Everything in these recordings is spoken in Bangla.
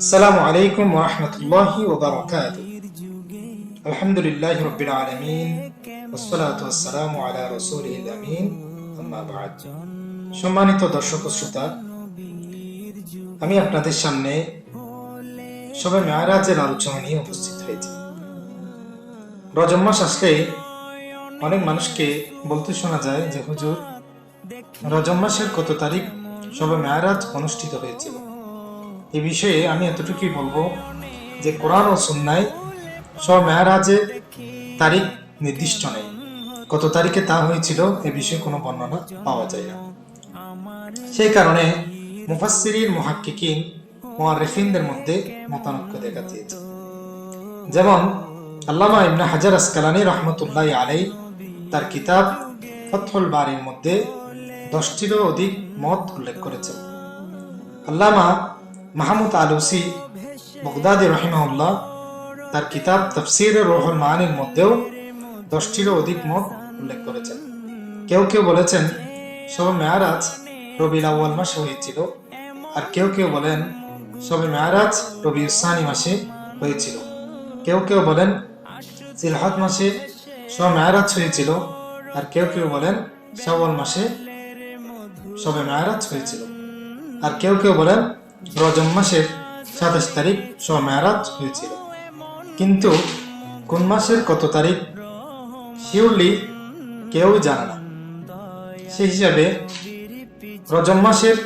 আসসালামু আলাইকুম রহমতুল্লাহি ওবরাকাত আলহামদুলিল্লাহ রবিল আলমিন ওসলাত ওসালাম আলা রসুল আমিন সম্মানিত দর্শক শ্রোতা, আমি আপনাদের সামনে সবে মেয়ারাজের আলোচনা নিয়ে উপস্থিত হয়েছি। রজম মাস আসলে অনেক মানুষকে বলতে শোনা যায় যে, হুজুর রজম মাসের কত তারিখ সবে মেয়ারাজ অনুষ্ঠিত হয়েছিল? এ বিষয়ে আমি এতটুকুই বলব যে কোরআন ও সুন্নায় সব মেয়ারাজের তারিখ নির্দিষ্ট নেই। কত তারিখে তা হয়েছিল এ বিষয়ে কোনো বর্ণনা পাওয়া যায় না। সেই কারণে মুফাসসিরিন, মুহাক্কিকিন, মুআররিফিনদের মধ্যে মতানৈক্য দেখা দিয়েছে। যেমন আল্লামা ইবনে হাজার আসকালানি রহমতুল্লাহ আলাই তার কিতাব ফতহুল বারির মধ্যে দশটিরও অধিক মত উল্লেখ করেছেন। আল্লামা মাহমুদ আলুসি বগদাদি রহিমাউল্লাহ তার কিতাব তফসির রোহল মানির মধ্যেও দশটিরও অধিক মত উল্লেখ করেছেন। কেউ কেউ বলেছেন, সবে মেয়ারাজ রবিল আউ্য়াল মাসে হয়েছিল। আর কেউ কেউ বলেন, সবে মেয়ারাজ রবি উসানি মাসে হয়েছিল। কেউ কেউ বলেন জিলহাদ মাসে সবে মেয়ারাজ হয়েছিল। আর কেউ কেউ বলেন, শাওয়াল মাসে সবে মেয়ারাজ হয়েছিল। আর কেউ কেউ বলেন রজম মাসের সাতাশ তারিখ সবে মেয়ারাজ হয়েছিল। কিন্তু কোন মাসের কত তারিখ শিউলি কেউ জানে না। সেই হিসাবে রজম মাসের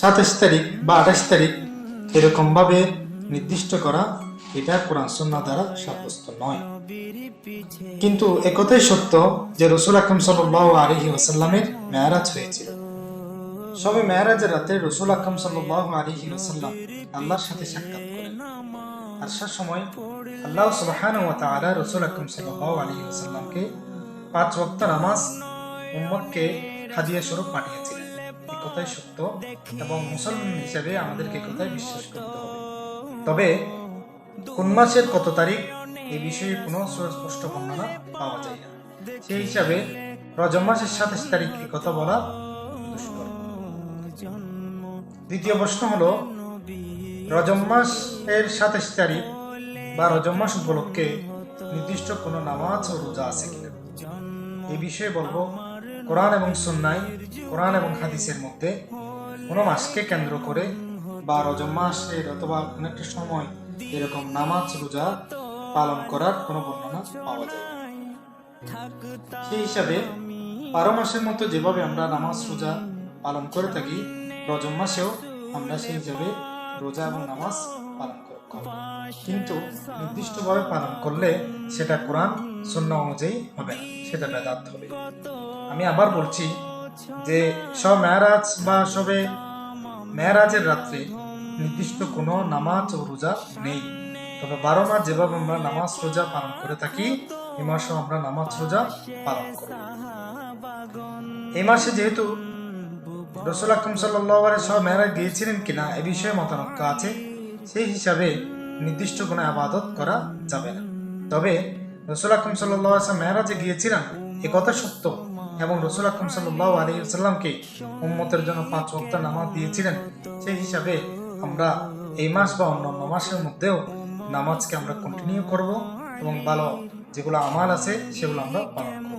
সাতাশ তারিখ বা আঠাশ তারিখ এরকমভাবে নির্দিষ্ট করা এটা কোরআন সন্না দ্বারা সাব্যস্ত নয়। কিন্তু একথাই সত্য যে রসুল আকরম সাল্লাহ আলহি ওসাল্লামের মেয়ারাজ হয়েছিল। সবে মেয়ারাজের রাতে রসুল আকরম সাল্লাহ আলহি ওসাল্লাম আল্লাহর সাথে সাক্ষাৎ করেন। সে সময় আল্লাহ সুবহান ওয়া তাআলা রসুল আকরম সাল্লাল্লাহু আলাইহি ওয়াসাল্লামকে পাঁচ ওয়াক্ত নামাজ উম্মতকে হাদিয়া স্বরূপ পাঠিয়েছিলেন। এই কথাই সত্য এবং মুসলমান হিসেবে আমাদেরকে কথায় বিশ্বাস করতে হবে। তবে কোন মাসের কত তারিখ এই বিষয়ে কোনো সুস্পষ্ট বর্ণনা পাওয়া যায় না। সেই হিসাবে রজব মাসের সাতাশ তারিখ কথা বলা দুষ্কর। দ্বিতীয় প্রশ্ন হলো রজব মাস এর সাতাশ তারিখ বা রজব মাস উপলক্ষে নির্দিষ্ট কোনো নামাজ ও রোজা আছে কিনা? এই বিষয়ে বলব, কোরআন এবং সন্ন্যায় কোরআন এবং হাদিসের মধ্যে কোনো মাসকে কেন্দ্র করে বা রজব মাসের অথবা কোনো একটা সময় এরকম নামাজ, রোজা পালন করার কোনো বর্ণনা পাওয়া যায়। সেই হিসাবে বারো মাসের মতো যেভাবে আমরা নামাজ, রোজা পালন করে থাকি রজব মাসেও আমরা সেই হিসাবে রোজা এবং নামাজ পালন করব কিন্তু নির্দিষ্টভাবে পালন করলে সেটা কোরআন শূন্য অনুযায়ী হবে সেটা বেদাত হবে। আমি আবার বলছি যে সব মেয়ারাজ বা সবে মেয়ারাজের রাত্রে নির্দিষ্ট কোনো নামাজ ও রোজা নেই। তবে বারো মাস যেভাবে আমরা নামাজ রোজা পালন করে থাকি, এ মাসেও আমরা নামাজ রোজা পালন করি। এই মাসে যেহেতু রসুল আকরম সব মেয়েরা গিয়েছিলেন কিনা এ বিষয়ে মতানক্য আছে। সেই হিসাবে নির্দিষ্ট কোনো আবাদত করা যাবে না। তবে রসুল আকরম সাল্লাহ মেয়েরা যে গিয়েছিলেন, এ কথা সত্য এবং রসুল আকরম সাল্লাহ আলী সাল্লামকে উম্মতের জন্য পাঁচ ওয়াক্ত নামাজ দিয়েছিলেন। সেই হিসাবে আমরা এই মাস বা অন্যান্য মাসের মধ্যেও নামাজকে আমরা কন্টিনিউ করব এবং ভালো যেগুলো আমাল আছে সেগুলো আমরা পালন করব।